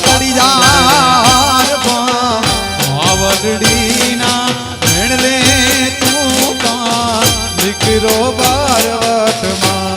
તળી જાર આવડડીના મેળલે તું કા દીકરો બારવટમાં